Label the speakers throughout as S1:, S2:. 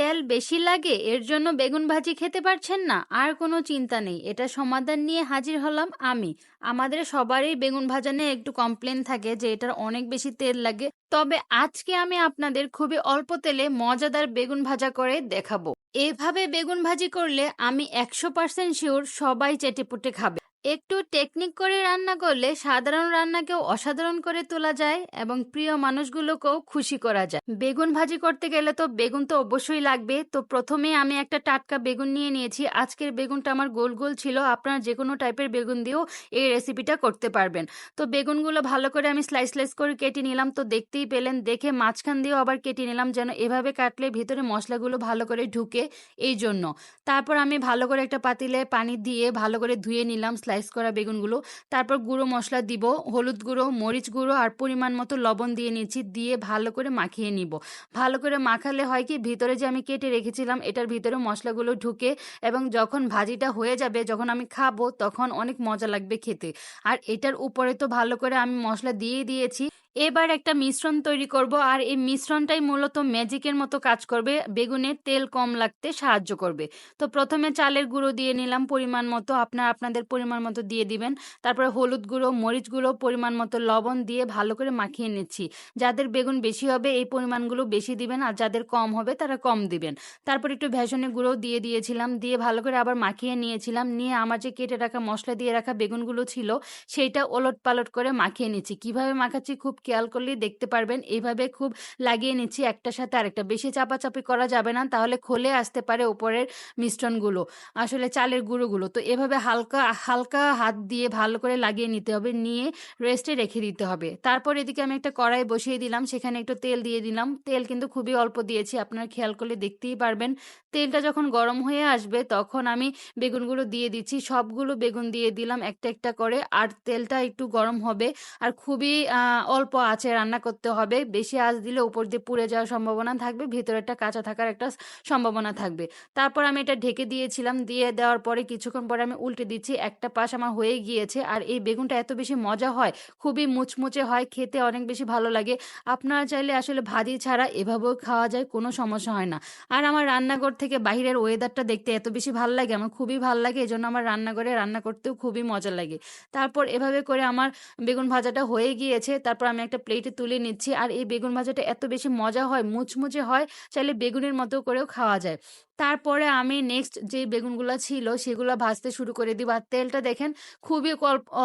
S1: তেল বেশি লাগে, এর জন্য বেগুন ভাজি খেতে পারছেন না? আর কোনো চিন্তা নেই, এটা সমাধান নিয়ে হাজির হলাম আমি। আমাদের সবারই বেগুন ভাজা নিয়ে একটু কমপ্লেন থাকে যে এটার অনেক বেশি তেল লাগে। তবে আজকে আমি আপনাদের খুবই অল্প তেলে মজাদার বেগুন ভাজা করে দেখাবো। এভাবে বেগুন ভাজি করলে আমি একশো পার্সেন্ট শিওর সবাই চেটেপুটে খাবে। একটু টেকনিক করে রান্না করলে সাধারণ রান্নাকেও অসাধারণ করে তোলা যায় এবং প্রিয় মানুষগুলোকেও খুশি করা যায়। বেগুন ভাজি করতে গেলে তো বেগুন তো অবশ্যই লাগবে। তো প্রথমে আমি একটা টাটকা বেগুন নিয়ে নিয়েছি। আজকের বেগুনটা আমার গোল গোল ছিল। আপনারা যে কোনো টাইপের বেগুন দিয়েও এই রেসিপিটা করতে পারবেন। তো বেগুনগুলো ভালো করে আমি স্লাইস স্লাইস করে কেটে নিলাম। তো দেখতেই পেলেন, দেখে মাঝখান দিয়েও আবার কেটে নিলাম যেন এভাবে কাটলে ভিতরে মশলাগুলো ভালো করে ঢুকে। এই জন্য তারপর আমি ভালো করে একটা পাতিলে পানি দিয়ে ভালো করে ধুয়ে নিলাম। স্লাইস করা বেগুনগুলো। তারপর গুঁড়ো মশলা দিব, হলুদ গুঁড়ো, মরিচ গুঁড়ো আর পরিমাণ মতো লবণ দিয়ে নিচ্ছি দিয়ে ভালো করে মাখিয়ে নিব। ভালো করে মাখালে হয় কি, ভিতরে যে আমি কেটে রেখেছিলাম, এটার ভিতরে মশলাগুলো ঢুকে এবং যখন ভাজিটা হয়ে যাবে, যখন আমি খাব, তখন অনেক মজা লাগবে খেতে। আর এটার উপরে তো ভালো করে আমি মশলা দিয়ে দিয়েছি। এবার একটা মিশ্রণ তৈরি করব, আর এই মিশ্রণটাই মূলত ম্যাজিকের মতো কাজ করবে। বেগুনের তেল কম লাগতে সাহায্য করবে। তো প্রথমে চালের গুঁড়ো দিয়ে নিলাম পরিমাণ মতো, আপনার আপনাদের পরিমাণ মতো দিয়ে দিবেন। তারপরে হলুদ গুঁড়ো, মরিচ গুঁড়ো, পরিমাণ মতো লবণ দিয়ে ভালো করে মাখিয়ে নিচ্ছি। যাদের বেগুন বেশি হবে এই পরিমাণগুলো বেশি দিবেন, আর যাদের কম হবে তারা কম দিবেন। তারপর একটু ভেষনে গুঁড়ো দিয়ে দিয়েছিলাম, দিয়ে ভালো করে আবার মাখিয়ে নিয়েছিলাম। নিয়ে আমার যে কেটে রাখা মশলা দিয়ে রাখা বেগুনগুলো ছিল, সেইটা ওলট পালট করে মাখিয়ে নিচ্ছি। কীভাবে মাখাচ্ছি খুব খেয়াল করলেই দেখতে পারবেন। এইভাবে খুব লাগিয়ে নিচ্ছি একটার সাথে আরেকটা। বেশি চাপাচাপি করা যাবে না, তাহলে খোলে আসতে পারে ওপরের মিশ্রণগুলো, আসলে চালের গুঁড়োগুলো। তো এভাবে হালকা হালকা হাত দিয়ে ভালো করে লাগিয়ে নিতে হবে, নিয়ে রেস্টে রেখে দিতে হবে। তারপর এদিকে আমি একটা কড়াই বসিয়ে দিলাম, সেখানে একটু তেল দিয়ে দিলাম। তেল কিন্তু খুবই অল্প দিয়েছি, আপনারা খেয়াল করলে দেখতেই পারবেন। তেলটা যখন গরম হয়ে আসবে, তখন আমি বেগুনগুলো দিয়ে দিচ্ছি। সবগুলো বেগুন দিয়ে দিলাম একটা একটা করে, আর তেলটা একটু গরম হবে। আর খুবই অল্প আছে রান্না করতে হবে। বেশি আঁচ দিলে উপর দিয়ে পুড়ে যাওয়ার সম্ভাবনা থাকবে ভিতরেরটা কাঁচা থাকার একটা সম্ভাবনা থাকবে। তারপর আমি এটা ঢেকে দিয়েছিলাম, দিয়ে দেওয়ার পরে কিছুক্ষণ পরে আমি উল্টে দিচ্ছি, একটা পাশ আমার হয়ে গিয়েছে। আর এই বেগুনটা এত বেশি মজা হয়, খুবই মুচমুচে হয়, খেতে অনেক বেশি ভালো লাগে। আপনারা চাইলে আসলে ভাজি ছাড়া এভাবেও খাওয়া যায়, কোনো সমস্যা হয় না। আর আমার রান্নাঘর থেকে বাহিরের ওয়েদারটা দেখতে এত বেশি ভালো লাগে, আমার খুবই ভালো লাগে এই জন্য আমার রান্নাঘরে রান্না করতেও খুবই মজা লাগে। তারপর এভাবে করে আমার বেগুন ভাজাটা হয়ে গিয়েছে, তারপর আমি একটা প্লেটে তুলে নিচ্ছি, আর এই বেগুন ভাজাটা এত বেশি মজা হয়, মুচমুচে হয়, চাইলে বেগুনের মতো করেও খাওয়া যায়। তারপরে আমি নেক্সট যে বেগুনগুলো ছিল, সেগুলো ভাজতে শুরু করে দিব। আর তেলটা দেখেন, খুবই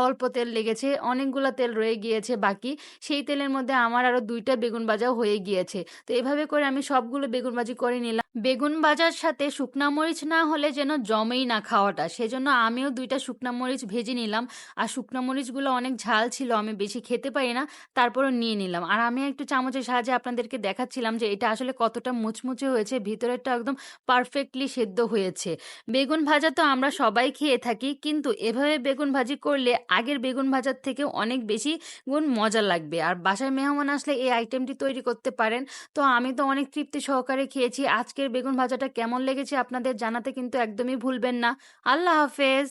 S1: অল্প তেল লেগেছে, অনেকগুলো তেল রয়ে গিয়েছে বাকি। সেই তেলের মধ্যে আমার আরও দুইটা বেগুন ভাজাও হয়ে গিয়েছে। তো এভাবে করে আমি সবগুলো বেগুন ভাজি করে নিলাম। বেগুন ভাজার সাথে শুকনা মরিচ না হলে যেন জমেই না খাওয়াটা। সেজন্য আমিও দুইটা শুকনা মরিচ ভেজে নিলাম। আর শুকনা মরিচগুলো অনেক ঝাল ছিল, আমি বেশি খেতে পারি না, তারপরও নিয়ে নিলাম। আর আমি একটু চামচের সাহায্যে আপনাদেরকে দেখাচ্ছিলাম যে এটা আসলে কতটা মুচমুচে হয়েছে, ভিতরেরটা একদম পারফেক্টলি সেদ্ধ হয়েছে। বেগুন ভাজা তো আমরা সবাই খেয়ে থাকি, কিন্তু এভাবে বেগুন ভাজি করলে আগের বেগুন ভাজার থেকে অনেক বেশি গুণ মজা লাগবে। আর বাসায় মেহমান আসলে এই আইটেমটি তৈরি করতে পারেন। তো আমি তো অনেক তৃপ্তি সহকারে খেয়েছি। আজকের বেগুন ভাজাটা কেমন লেগেছে আপনাদের জানাতে কিন্তু একদমই ভুলবেন না। আল্লাহ হাফেজ।